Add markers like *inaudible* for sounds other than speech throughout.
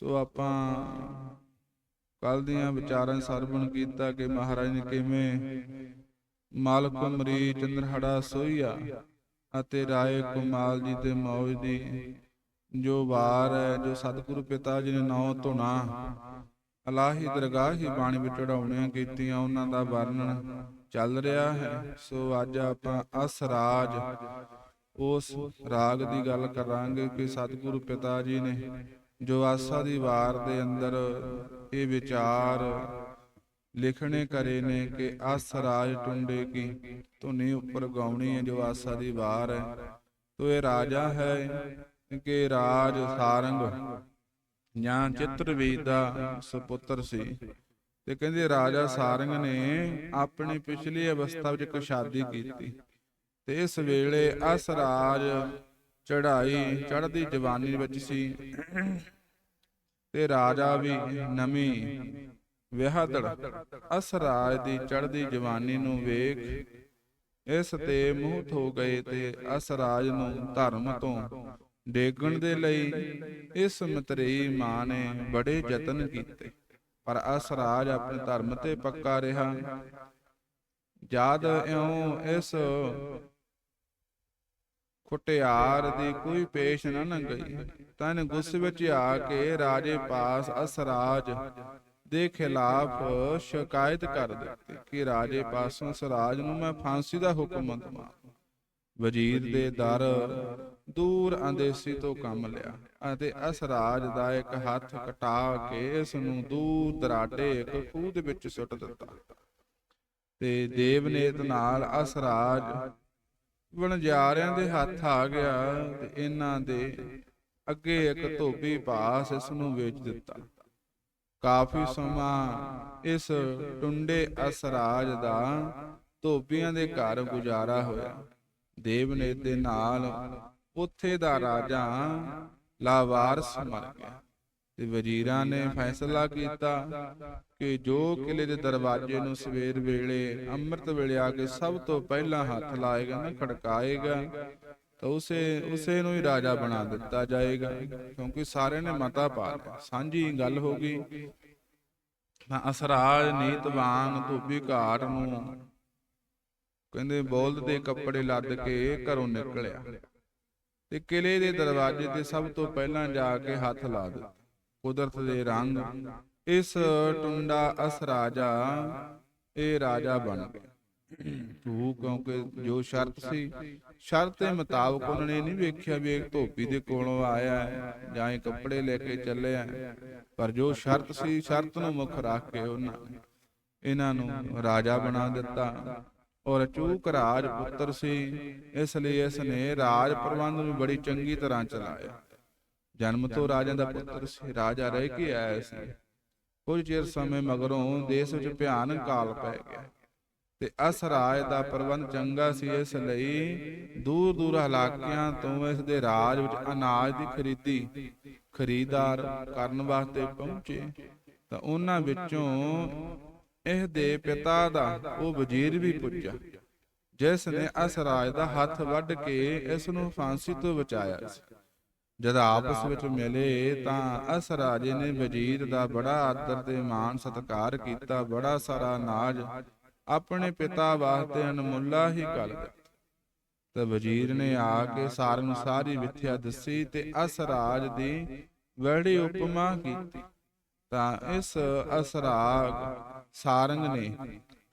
ਸੋ ਆਪਾਂ ਕੱਲ ਦੀਆਂ ਵਿਚਾਰਾਂ ਸਰਵਣ ਕੀਤਾ ਕਿ ਮਹਾਰਾਜ ਨੇ ਕਿਵੇਂ ਮਾਲਕ ਮਰੀ ਚੰਦਰਹੜਾ ਸੋਈਆ ਅਤੇ ਰਾਏ ਕੁਮਾਲ ਜੀ ਦੇ ਮੌਜ ਦੀ ਜੋ ਵਾਰ ਹੈ, ਜੋ ਸਤਿਗੁਰੂ ਪਿਤਾ ਜੀ ਨੇ ਨੌ ਧੁਨਾ, ਅਲਾਹੀ ਦਰਗਾਹ ਹੀ ਬਾਣੀ ਵਿੱਚ ਚੜਾਉਣੀਆਂ ਕੀਤੀਆਂ, ਉਹਨਾਂ ਦਾ ਵਰਣਨ ਚੱਲ ਰਿਹਾ ਹੈ। ਸੋ ਅੱਜ ਆਪਾਂ ਅਸ ਰਾਜ, ਉਸ ਰਾਗ ਦੀ ਗੱਲ ਕਰਾਂਗੇ ਕਿ ਸਤਿਗੁਰੂ ਪਿਤਾ ਜੀ ਨੇ ਜੋ ਆਸਾ ਦੀ ਵਾਰ ਦੇ ਅੰਦਰ ਇਹ ਵਿਚਾਰ ਲਿਖਣੇ ਕਰੇ ਨੇ ਕਿ ਅਸ ਰਾਜ ਟੁੰਡੇ ਕੀ ਧੁਨੀ ਉੱਪਰ ਗਾਉਣੀ ਹੈ, ਜੋ ਆਸਾ ਦੀ ਵਾਰ ਹੈ। ਤੋ ਇਹ ਰਾਜਾ ਹੈ, ਕਿ ਰਾਜ ਸਾਰੰਗ। ਜਾਂ ਚਿੱਤਰਵੀਦ ਦਾ ਸੁਪੁੱਤਰ ਸੀ। ਤੇ ਕਹਿੰਦੇ ਰਾਜਾ ਸਾਰੰਗ ਨੇ ਆਪਣੀ ਪਿਛਲੀ ਅਵਸਥਾ ਵਿੱਚ ਇੱਕ ਸ਼ਾਦੀ ਕੀਤੀ। ਤੇ ਇਸ ਵੇਲੇ ਅਸ ਰਾਜ ਚੜਾਈ ਚੜ੍ਹਦੀ ਜਵਾਨੀ ਵਿੱਚ ਸੀ। ਤੇ ਰਾਜਾ ਵੀ ਨਵੀਂ ਵਿਆਹਦੜ ਅਸ ਰਾਜ ਦੀ ਚੜ੍ਹਦੀ ਜਵਾਨੀ ਨੂੰ ਵੇਖ, ਇਸ ਤੇ ਮੋਹ ਹੋ ਗਏ ਤੇ ਅਸ ਨੂੰ ਧਰਮ ਤੋਂ ਡੇਗਣ ਦੇ ਲਈ ਇਸ ਮਤਰੇਈ ਮਾਂ ਨੇ ਬੜੇ ਯਤਨ ਕੀਤੇ। ਪਰ ਅਸ ਰਾਜ ਆਪਣੇ ਧਰਮ ਤੇ ਪੱਕਾ ਰਿਹਾ। ਜਦ ਇਉਂ ਇਸ ਕੁਟਿਆਰ ਦੀ ਕੋਈ ਪੇਸ਼ ਨਾ ਨਾ ਗਈ ਤਾਂ ਵਿੱਚ ਆ ਕੇ ਰਾਜੇ ਪਾਸ ਅਸਰਾਜ ਦੇ ਖਿਲਾਫ ਸ਼ਿਕਾਇਤ ਕਰ ਦਿੱਤੀ ਕਿ ਰਾਜੇ ਪਾਸੋਂ ਸਰਾਜ ਨੂੰ ਮੈਂ ਫਾਂਸੀ ਦਾ ਹੁਕਮ ਦਵਾਂ। ਵਜ਼ੀਰ ਦੇ ਦਰ ਦੂਰ ਅੰਦੇਸੀ ਤੋਂ ਕੰਮ ਲਿਆ ਅਤੇ ਅਸਰਾਜ ਦਾ ਇੱਕ ਹੱਥ ਕਟਾ ਕੇ ਇਸ ਨੂੰ ਦੂਰ ਦਰਾਡੇ ਇੱਕ ਖੂਹ ਦੇ ਵਿੱਚ ਸੁੱਟ ਦਿੱਤਾ। ਤੇ ਦੇਵਨੇਤ ਨਾਲ ਅਸਰਾਜ ਵਣਜਾਰਿਆਂ ਦੇ ਹੱਥ ਆ ਗਿਆ ਤੇ ਇਹਨਾਂ ਦੇ ਅੱਗੇ ਇੱਕ ਧੋਬੀ ਪਾਸ ਇਸ ਨੂੰ ਵੇਚ ਦਿੱਤਾ। ਕਾਫੀ ਸਮਾਂ ਇਸ ਟੁੰਡੇ ਅਸਰਾਜ ਦਾ ਧੋਬੀਆਂ ਦੇ ਘਰ ਗੁਜ਼ਾਰਾ ਹੋਇਆ। ਦੇਵਨੇਤ ਦੇ ਨਾਲ ਉੱਥੇ ਦਾ ਰਾਜਾ ਲਾਵਾਰਸ ਮਰ ਗਿਆ। ਤੇ ਵਜ਼ੀਰਾਂ ਨੇ ਫੈਸਲਾ ਕੀਤਾ ਕਿ ਜੋ ਕਿਲੇ ਦੇ ਦਰਵਾਜ਼ੇ ਨੂੰ ਸਵੇਰ ਵੇਲੇ, ਅੰਮ੍ਰਿਤ ਵੇਲੇ ਆ ਕੇ ਸਭ ਤੋਂ ਪਹਿਲਾਂ ਹੱਥ ਲਾਏਗਾ ਨਾ, ਖੜਕਾਏਗਾ, ਤਾਂ ਉਸੇ ਉਸੇ ਨੂੰ ਹੀ ਰਾਜਾ ਬਣਾ ਦਿੱਤਾ ਜਾਏਗਾ, ਕਿਉਂਕਿ ਸਾਰਿਆਂ ਨੇ ਮਤਾ ਪਾ ਲਿਆ। ਸਾਂਝੀ ਗੱਲ ਹੋ ਗਈ। ਤਾਂ ਅਸਰਾਜ ਨੀਤਵਾਨ ਧੋਬੀ ਘਾਟ ਨੂੰ ਕਹਿੰਦੇ ਬੋਲਦ ਦੇ ਕੱਪੜੇ ਲੱਦ ਕੇ ਘਰੋਂ ਨਿਕਲਿਆ ਤੇ ਕਿਲੇ ਦੇ ਦਰਵਾਜ਼ੇ ਤੇ ਸਭ ਤੋਂ ਪਹਿਲਾਂ ਜਾ ਕੇ ਹੱਥ ਲਾ ਦਿੱਤਾ। ਕੁਦਰਤ ਦੇ ਰੰਗ ਇਸ ਟੁੰਡਾ ਅਸਰਾਜਾ ਇਹ ਰਾਜਾ ਬਣ ਗਿਆ। ਤੂੰ *clears throat* ਕਿਉਂਕਿ ਜੋ ਸ਼ਰਤ ਸੀ ਸ਼ਰਤ ਦੇ ਮੁਤਾਬਕ ਉਹਨਾਂ ਨੇ ਨਹੀਂ ਵੇਖਿਆ ਵੀ ਇੱਕ ਧੋਬੀ ਦੇ ਕੋਲੋਂ ਆਇਆ ਹੈ ਜਾਂ ਇਹ ਕੱਪੜੇ ਲੈ ਕੇ ਚੱਲਿਆ। ਪਰ ਜੋ ਸ਼ਰਤ ਸੀ ਸ਼ਰਤ ਨੂੰ ਮੁੱਖ ਰੱਖ ਕੇ ਉਹਨਾਂ ਇਹਨਾਂ ਨੂੰ ਰਾਜਾ ਬਣਾ ਦਿੱਤਾ। ਔਰ ਚੂਕ ਰਾਜ ਪੁੱਤਰ ਸੀ ਇਸ ਲਈ ਇਸ ਨੇ ਰਾਜ ਪ੍ਰਬੰਧ ਨੂੰ ਬੜੀ ਚੰਗੀ ਤਰ੍ਹਾਂ ਚਲਾਇਆ। ਜਨਮ ਤੋਂ ਰਾਜਾ ਦਾ ਪੁੱਤਰ ਸੀ ਰਾਜਾ ਰਹਿ ਕੇ ਆਇਆ ਸੀ। ਕੁਝ ਚਿਰ ਸਮੇਂ ਮਗਰੋਂ ਦੇਸ਼ ਵਿੱਚ ਭਿਆਨਕ ਕਾਲ ਪੈ ਗਿਆ। ਤੇ ਅਸ ਰਾਜ ਦਾ ਪ੍ਰਬੰਧ ਚੰਗਾ ਸੀ ਇਸ ਲਈ ਦੂਰ ਦੂਰ ਇਲਾਕਿਆਂ ਤੋਂ ਇਸ ਦੇ ਰਾਜ ਵਿੱਚ ਅਨਾਜ ਦੀ ਖਰੀਦੀ ਖਰੀਦਾਰ ਕਰਨ ਵਾਸਤੇ ਪਹੁੰਚੇ। ਤਾਂ ਉਹਨਾਂ ਵਿੱਚੋਂ ਇਹ ਦੇ ਪਿਤਾ ਦਾ ਉਹ ਵਜ਼ੀਰ ਵੀ ਪੁੱਜਾ। ਜਿਸ ਨੇ ਅਸ ਰਾਜ ਦਾ ਹੱਥ ਵੱਢ ਕੇ ਇਸ ਨੂੰ ਫਾਂਸੀ ਤੋਂ ਬਚਾਇਆ ਸੀ। ਜਦ ਆਪਸ ਵਿੱਚ ਮਿਲੇ ਤਾਂ ਅਸ ਰਾਜੇ ਨੇ ਵਜ਼ੀਰ ਦਾ ਬੜਾ ਆਦਰ ਤੇ ਮਾਣ ਸਤਿਕਾਰ ਕੀਤਾ ਬੜਾ ਸਾਰਾ ਅਨਾਜ ਆਪਣੇ ਪਿਤਾ ਵਾਸਤੇ ਅਨਮੁੱਲਾ ਹੀ ਕਰ ਦਿੱਤਾ। ਤੇ ਵਜ਼ੀਰ ਨੇ ਆ ਕੇ ਸਾਰ ਨੂੰ ਸਾਰੀ ਵਿਥਿਆ ਦੱਸੀ ਤੇ ਅਸਰਾਜ ਦੀ ਵੜੀ ਉਪਮਾ ਕੀਤੀ। ਤਾਂ ਇਸ ਅਸਰਾਗ ਸਾਰੰਗ ਨੇ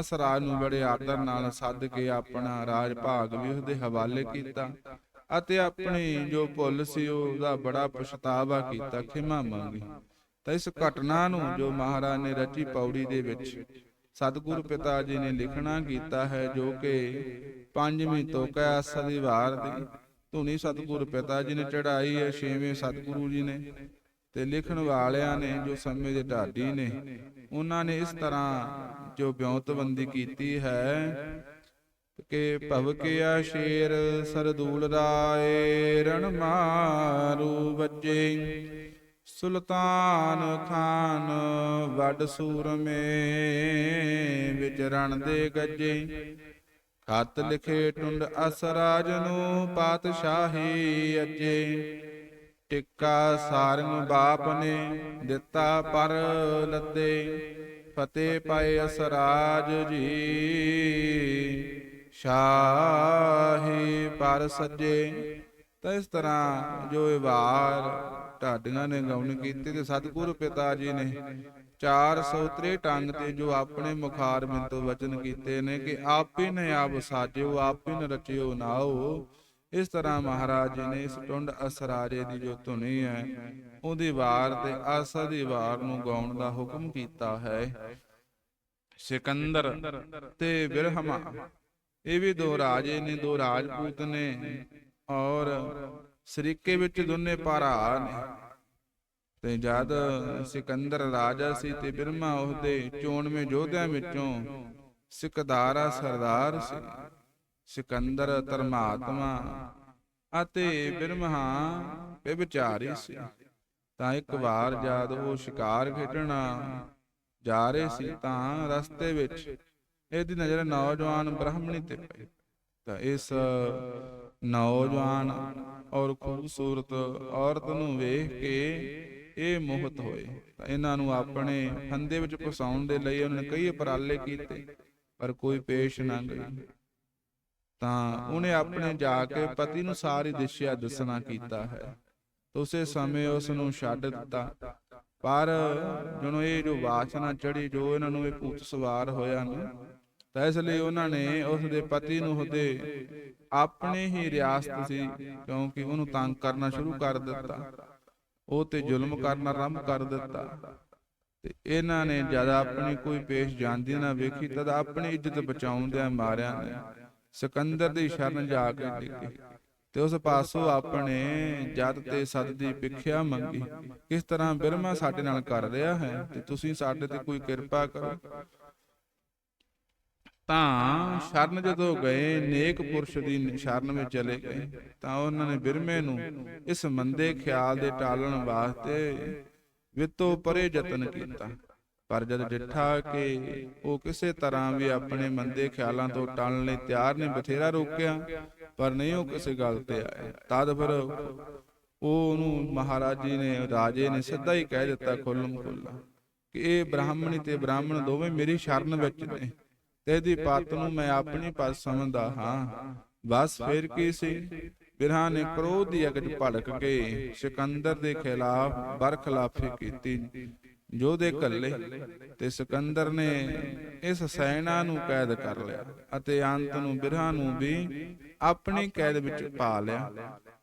ਅਸਰਾਜ ਨੂੰ ਬੜੇ ਆਦਰ ਨਾਲ ਸੱਦ ਕੇ ਆਪਣਾ ਰਾਜ ਭਾਗ ਵੀ ਉਸਦੇ ਹਵਾਲੇ ਕੀਤਾ। ਅਤੇ ਆਪਣੀ ਜੋ ਭੁੱਲ ਸੀ ਉਹਦਾ ਬੜਾ ਪਛਤਾਵਾ ਕੀਤਾ, ਖਿਮਾ ਮੰਗੀ। ਤਾਂ ਇਸ ਘਟਨਾ ਨੂੰ ਜੋ ਮਹਾਰਾਜ ਨੇ ਰਚੀ ਪੌੜੀ ਦੇ ਵਿੱਚ, ਸਤਿਗੁਰੂ ਪਿਤਾ ਜੀ ਨੇ ਲਿਖਣਾ ਕੀਤਾ ਹੈ, ਜੋ ਕਿ ਪੰਜਵੀਂ ਤੋਕਾ ਸਦੀਵਾਰ ਦੀ ਧੁਨੀ ਸਤਿਗੁਰ ਪਿਤਾ ਜੀ ਨੇ ਚੜਾਈ ਹੈ, ਛੇਵੇਂ ਸਤਿਗੁਰੂ ਜੀ ਨੇ ਤੇ ਲਿਖਣ ਵਾਲਿਆਂ ਨੇ ਜੋ ਸਮੇਂ ਦੇ ਢਾਡੀ ਨੇ, ਉਹਨਾਂ ਨੇ ਇਸ ਤਰ੍ਹਾਂ ਜੋ ਬਿਉਂਤਬੰਦੀ ਕੀਤੀ ਹੈ ਕਿ ਭਵਕਿਆ ਸ਼ੇਰ ਸਰਦੂਲ ਰਾਏ, ਰਣ ਮਾਰੂ ਵੱਜੇ। ਸੁਲਤਾਨ ਖਾਨ ਵੱਡ ਸੂਰਮੇ ਵਿੱਚ ਰਣ ਦੇ ਗੱਜੇ। ਖਤ ਲਿਖੇ ਟੁੰਡ ਅਸਰਾਜ ਨੂੰ ਪਾਤਸ਼ਾਹੀ ਅਜੇ। ਟਿੱਕਾ ਸਾਰੰਗ ਬਾਪ ਨੇ ਦਿੱਤਾ ਪਰ ਲੱਤੇ ਫਤਿਹ ਪਾਏ ਅਸਰਾਜ ਜੀ। ਸ਼ਾਹੀ ਪਰ ਸੱਜੇ। ਤਾਂ ਇਸ ਤਰ੍ਹਾਂ ਜੋ ਇਹ ਵਾਰ ਢਾਡੀਆਂ ਨੇ ਗਾਉਣ ਕੀਤੇ ਤੇ ਸਤਿਗੁਰੂ ਪਿਤਾ ਜੀ ਨੇ 463 ਟੰਗ ਤੇ ਜੋ ਆਪਣੇ ਮੁਖਾਰ ਬਿੰਦੂ ਵਚਨ ਕੀਤੇ ਨੇ ਕਿ ਆਪੇ ਨੇ ਆਪ ਸਾਜਿਓ, ਆਪੇ ਨੇ ਰਚਿਓ, ਨਾਓ। ਇਸ ਤਰ੍ਹਾਂ ਮਹਾਰਾਜ ਜੀ ਨੇ ਇਸ ਟੁੰਡ ਅਸਰਾਰੇ ਦੀ ਜੋ ਧੁਨੀ ਹੈ, ਉਹਦੀ ਵਾਰ ਤੇ ਆਸਾ ਦੀ ਵਾਰ ਨੂੰ ਗਾਉਣ ਦਾ ਹੁਕਮ ਕੀਤਾ ਹੈ। ਸਿਕੰਦਰ ਤੇ ਬਿਰਹਮਾ। ਇਹ ਵੀ ਦੋ ਰਾਜੇ ਨੇ, ਦੋ ਰਾਜਪੂਤ ਨੇ ਔਰ ਸਰੀਕੇ ਵਿੱਚ ਦੋਨੇ ਭਰਾ ਨੇ। ਤੇ ਜਦ ਸਿਕੰਦਰ ਰਾਜਾ ਸੀ ਤੇ ਬਿਰਮਾ ਉਹਦੇ ਚੋਣਵੇਂ ਯੋਧਿਆਂ ਵਿੱਚੋਂ ਸਿਕਦਾਰਾ ਸਰਦਾਰ ਸੀ। ਸਿਕੰਦਰ ਧਰਮਾਤਮਾ ਅਤੇ ਬਿਰਮਹਾ ਵਿਚਾਰੀ ਸੀ। ਤਾਂ ਇੱਕ ਵਾਰ ਜਦ ਉਹ ਸ਼ਿਕਾਰ ਖੇਡਣਾ ਜਾ ਰਹੇ ਸੀ ਤਾਂ ਰਸਤੇ ਵਿੱਚ ਇਹਦੀ ਨਜ਼ਰ ਨੌਜਵਾਨ ਬ੍ਰਾਹਮਣੀ ਤੇ ਪਈ। ਤਾਂ ਇਸ ਨੌਜਵਾਨ ਔਰ ਖੂਬਸੂਰਤ ਔਰਤ ਨੂੰ ਵੇਖ ਕੇ ਇਹ ਮੋਹਤ ਹੋਏ। ਤਾਂ ਇਹਨਾਂ ਨੂੰ ਆਪਣੇ ਫੰਦੇ ਵਿੱਚ ਫਸਾਉਣ ਦੇ ਲਈ ਉਹਨਾਂ ਨੇ ਕਈ ਉਪਰਾਲੇ ਕੀਤੇ, ਪਰ ਕੋਈ ਪੇਸ਼ ਨਾ ਗਈ। ਤਾਂ ਉਹਨੇ ਆਪਣੇ ਜਾ ਕੇ ਪਤੀ ਨੂੰ ਸਾਰੀ ਦਿਸ਼ਾ ਦੱਸਣਾ ਕੀਤਾ ਹੈ। ਉਸੇ ਸਮੇਂ ਉਸ ਨੂੰ ਛੱਡ ਦਿੱਤਾ। ਪਰ ਜਦੋਂ ਇਹ ਜੋ ਵਾਸਨਾ ਚੜੀ ਜੋ ਇਹਨਾਂ ਨੂੰ ਇਹ ਭੂਤ ਸਵਾਰ ਹੋਇਆ ਨਾ ਤਾਂ ਇਸ ਲਈ ਉਹਨਾਂ ਨੇ ਉਸ ਦੇ ਪਤੀ ਨੂੰ ਉਹਦੇ ਆਪਣੇ ਹੀ ਰਿਆਸਤ ਸੀ, ਕਿਉਂਕਿ ਉਹਨੂੰ ਤੰਗ ਕਰਨਾ ਸ਼ੁਰੂ ਕਰ ਦਿੱਤਾ। ਉਹ ਤੇ ਜ਼ੁਲਮ ਕਰਨਾ ਆਰੰਭ ਕਰ ਦਿੱਤਾ। ਤੇ ਇਹਨਾਂ ਨੇ ਜਦ ਆਪਣੀ ਕੋਈ ਪੇਸ਼ ਜਾਂਦੀ ਨਾ ਵੇਖੀ, ਤਦ ਆਪਣੀ ਇੱਜ਼ਤ ਬਚਾਉਂਦਿਆਂ ਮਾਰਿਆ ਨੇ ਸਿਕੰਦਰ ਦੀ ਸ਼ਰਨ ਜਾ ਕੇ ਡਿੱਗੇ। ਤੇ ਉਸ ਪਾਸੋਂ ਆਪਣੇ ਜਦ ਤੇ ਸਦ ਦੀ ਭਿਖਿਆ ਮੰਗੀ, ਕਿਸ ਤਰ੍ਹਾਂ ਬਿਰਮਾ ਸਾਡੇ ਨਾਲ ਕਰ ਰਿਹਾ ਹੈ, ਤੇ ਤੁਸੀਂ ਸਾਡੇ ਤੇ ਕੋਈ ਕਿਰਪਾ ਕਰੋ। ਤਾਂ ਸ਼ਰਨ ਜਦੋਂ ਗਏ, ਨੇਕ ਪੁਰਸ਼ ਦੀ ਸ਼ਰਨ ਵਿੱਚ ਚਲੇ ਗਏ, ਤਾਂ ਉਹਨਾਂ ਨੇ ਬਿਰਮੇ ਨੂੰ ਇਸ ਮੰਦੇ ਖਿਆਲ ਦੇ ਟਾਲਣ ਵਾਸਤੇ ਵਿਤੋਂ ਪਰੇ ਯਤਨ ਕੀਤਾ। ਪਰ ਜਦ ਡਿੱਠਾ ਕਿ ਉਹ ਕਿਸੇ ਤਰ੍ਹਾਂ ਵੀ ਆਪਣੇ ਮੰਦੇ ਖਿਆਲਾਂ ਤੋਂ ਟਲਣ ਲਈ ਤਿਆਰ ਨੇ, ਬਥੇਰਾ ਰੋਕਿਆ, ਪਰ ਨਹੀਂ ਉਹ ਕਿਸੇ ਗੱਲ ਤੇ ਆਇਆ ਤਦ ਫਿਰ ਉਹ ਉਹਨੂੰ ਮਹਾਰਾਜ ਜੀ ਨੇ, ਰਾਜੇ ਨੇ ਸਿੱਧਾ ਹੀ ਕਹਿ ਦਿੱਤਾ ਖੁੱਲਮ ਖੁੱਲਾ ਕਿ ਇਹ ਬ੍ਰਾਹਮਣੀ ਤੇ ਬ੍ਰਾਹਮਣ ਦੋਵੇਂ ਮੇਰੀ ਸ਼ਰਨ ਵਿੱਚ ਨੇ। ਤੇ ਇਹਦੀ ਪੱਤ ਨੂੰ ਮੈਂ ਆਪਣੀ ਪੱਤ ਸਮਝਦਾ ਹਾਂ। ਬਸ ਫਿਰ ਕੀ ਸੀ? ਬਿਰਹਾ ਨੇ ਕ੍ਰੋਧ ਦੀ ਅਗਜ ਭੜਕ ਕੇ ਸਿਕੰਦਰ ਦੇ ਖਿਲਾਫ ਬਰਖਲਾਫੀ ਕੀਤੀ। ਜੋਧੇ ਕੱਲੇ ਤੇ ਸਿਕੰਦਰ ਨੇ ਇਸ ਸੈਨਾ ਨੂੰ ਕੈਦ ਕਰ ਲਿਆ ਅਤੇ ਅੰਤ ਨੂੰ ਬਿਰਹਾ ਨੂੰ ਵੀ ਆਪਣੀ ਕੈਦ ਵਿੱਚ ਪਾ ਲਿਆ।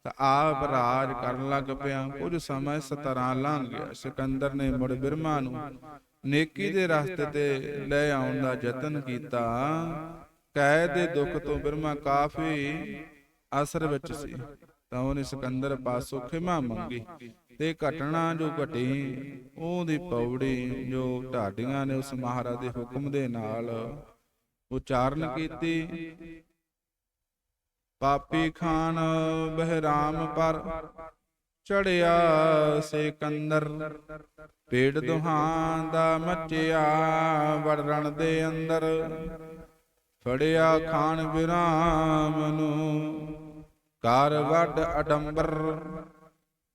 ਤਾਂ ਆਪ ਰਾਜ ਕਰਨ ਲੱਗ ਪਿਆ। ਕੁਝ ਸਮਾਂ ਇਸ ਤਰ੍ਹਾਂ ਲੰਘ ਗਿਆ। ਸਿਕੰਦਰ ਨੇ ਮੁੜ ਬਿਰਮਾ ਨੂੰ ਨੇਕੀ ਦੇ ਰਸਤੇ ਤੇ ਲੈ ਆਉਣ ਦਾ ਯਤਨ ਕੀਤਾ ਕੈਦ ਦੇ ਦੁੱਖ ਤੋਂ ਬਿਰਮਾ ਕਾਫੀ ਅਸਰ ਵਿੱਚ ਸੀ। ਤਾਂ ਉਹਨੇ ਸਿਕੰਦਰ ਪਾਸੋਂ ਖਿਮਾ ਮੰਗੀ ਤੇ ਘਟਨਾ ਜੋ ਘਟੀ, ਉਹਦੀ ਪੌੜੀ ਜੋ ਢਾਡੀਆਂ ਨੇ ਉਸ ਮਹਾਰਾਜ ਦੇ ਹੁਕਮ ਦੇ ਨਾਲ ਉਚਾਰਨ ਕੀਤੀ। ਪਾਪੀ ਖਾਨ ਬਹਿਰਾਮ ਪਰ ਚੜਿਆ ਸਿਕੰਦਰ। ਪੇੜ ਦੁਹਾਂ ਦਾ ਮੱਚਿਆ ਵੜਰਣ ਦੇ ਅੰਦਰ। ਫੜਿਆ ਖਾਨ ਵਿਰਾਮ ਨੂੰ। ਕਰ ਵੱਡ ਅਡੰਬਰ।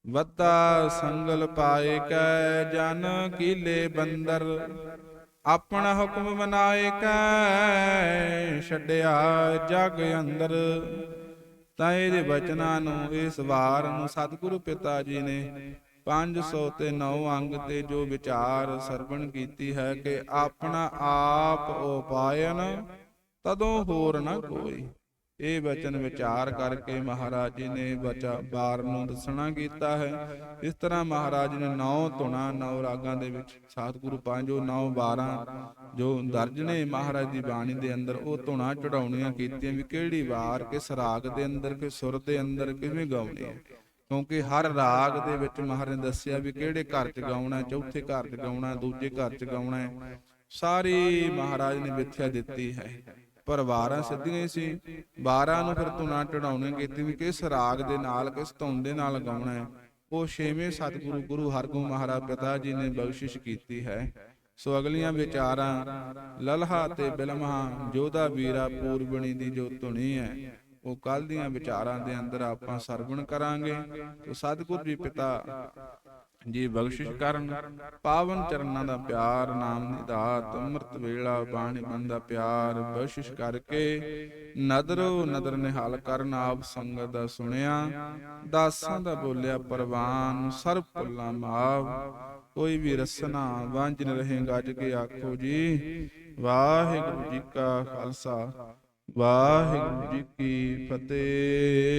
ਵੱਤਾ ਸੰਗਲ ਪਾਏ ਕੈ ਜਨ ਕੀਲੇ ਬੰਦਰ। ਆਪਣਾ ਹੁਕਮ ਮਨਾਏ ਕੈ, ਛੱਡਿਆ ਜਗ ਅੰਦਰ। ਤਾਂ ਇਹਦੇ ਬਚਨਾਂ ਨੂੰ, ਇਸ ਵਾਰ ਨੂੰ ਸਤਿਗੁਰੂ ਪਿਤਾ ਜੀ ਨੇ 500 ਤੇ 9 ਅੰਗ ਤੇ ਜੋ ਵਿਚਾਰ ਸਰਵਣ ਕੀਤੀ ਹੈ ਕਿ ਆਪਣਾ ਆਪ ਉਪਾਇਨ, ਤਦੋਂ ਹੋਰ ਨਾ ਕੋਈ। ਇਹ ਵਚਨ ਵਿਚਾਰ ਕਰਕੇ ਮਹਾਰਾਜ ਜੀ ਨੇ ਬਚਾ ਬਾਰ ਨੂੰ ਦੱਸਣਾ ਕੀਤਾ ਹੈ। ਇਸ ਤਰ੍ਹਾਂ ਮਹਾਰਾਜ ਨੇ ਨੌ ਧੁਨਾ ਨੌ ਰਾਗਾਂ ਦੇ ਵਿੱਚ ਸਤਿਗੁਰੂ ਪੰਜੋ ਨੌ 12 ਜੋ ਦਰਜ ਨੇ ਮਹਾਰਾਜ ਦੀ ਬਾਣੀ ਦੇ ਅੰਦਰ, ਉਹ ਧੁਨਾ ਚੜਾਉਣੀਆਂ ਕੀਤੀਆਂ ਵੀ ਕਿਹੜੀ ਵਾਰ, ਕਿਸ ਰਾਗ ਦੇ ਅੰਦਰ, ਕਿਸ ਸੁਰ ਦੇ ਅੰਦਰ ਕਿਵੇਂ ਗਾਉਣੀ ਹੈ। ਕਿਉਂਕਿ ਹਰ ਰਾਗ ਦੇ ਵਿੱਚ ਮਹਾਰਾਜ ਨੇ ਦੱਸਿਆ ਵੀ ਕਿਹੜੇ ਘਰ 'ਚ ਗਾਉਣਾ ਚੌਥੇ ਘਰ 'ਚ ਗਾਉਣਾ ਦੂਜੇ ਘਰ 'ਚ ਗਾਉਣਾ ਹੈ। ਸਾਰੀ ਮਹਾਰਾਜ ਨੇ ਵਿਥਿਆ ਦਿੱਤੀ ਹੈ। ਪਰ 12 ਸਿੱਧੀਆਂ ਹੀ ਸੀ। 12 ਨੂੰ ਫਿਰ ਧੁਨਾ ਚੜਾਉਣੇ ਕੀਤੀ ਵੀ ਕਿਸ ਰਾਗ ਦੇ ਨਾਲ, ਕਿਸ ਧੁਨ ਦੇ ਨਾਲ ਗਾਉਣਾ ਹੈ। ਉਹ ਛੇਵੇਂ ਸਤਿਗੁਰੂ, ਗੁਰੂ ਹਰਗੋਬਿੰਦ ਮਹਾਰਾਜ ਪਿਤਾ ਜੀ ਨੇ ਬਖਸ਼ਿਸ਼ ਕੀਤੀ ਹੈ। ਸੋ ਅਗਲੀਆਂ ਵਿਚਾਰਾਂ, ਲਲਹਾ ਤੇ ਬਿਲਮਹਾ ਜੋਧਾ ਵੀਰਾ ਪੂਰਬਣੀ ਦੀ ਜੋ ਧੁਨੀ ਹੈ, ਉਹ ਕੱਲ ਦੀਆਂ ਵਿਚਾਰਾਂ ਦੇ ਅੰਦਰ ਆਪਾਂ ਸਰਵਣ ਕਰਾਂਗੇ। ਤੇ ਸਤਿਗੁਰੂ ਜੀ ਪਿਤਾ ਜੀ ਬਖਸ਼ਿਸ਼ ਕਰਨ। ਪਾਵਨ ਚਰਨਾਂ ਦਾ ਪਿਆਰ, ਨਾਮ ਨਿਧਾਤ ਅੰਮ੍ਰਿਤ ਵੇਲਾ, ਬਾਣੀ ਬੰਦਾ ਪਿਆਰ, ਬਖਸ਼ਿਸ਼ ਕਰਕੇ ਨਦਰੋ ਨਦਰ ਨਿਹਾਲ ਕਰਨ ਆਪ ਸੰਗਤ ਦਾ ਸੁਣਿਆ। ਦਾਸਾਂ ਦਾ ਬੋਲਿਆ ਪਰਵਾਨ, ਸਰਬ ਭੁੱਲਾਂ ਮਾਵ। ਕੋਈ ਵੀ ਰਸਨਾ, ਵਾਂਝ ਨ ਰਹੇ ਗੱਜ ਕੇ ਆਖੋ ਜੀ, ਵਾਹਿਗੁਰੂ ਜੀ ਕਾ ਖਾਲਸਾ, ਵਾਹਿਗੁਰੂ ਜੀ ਕੀ ਫਤਿਹ।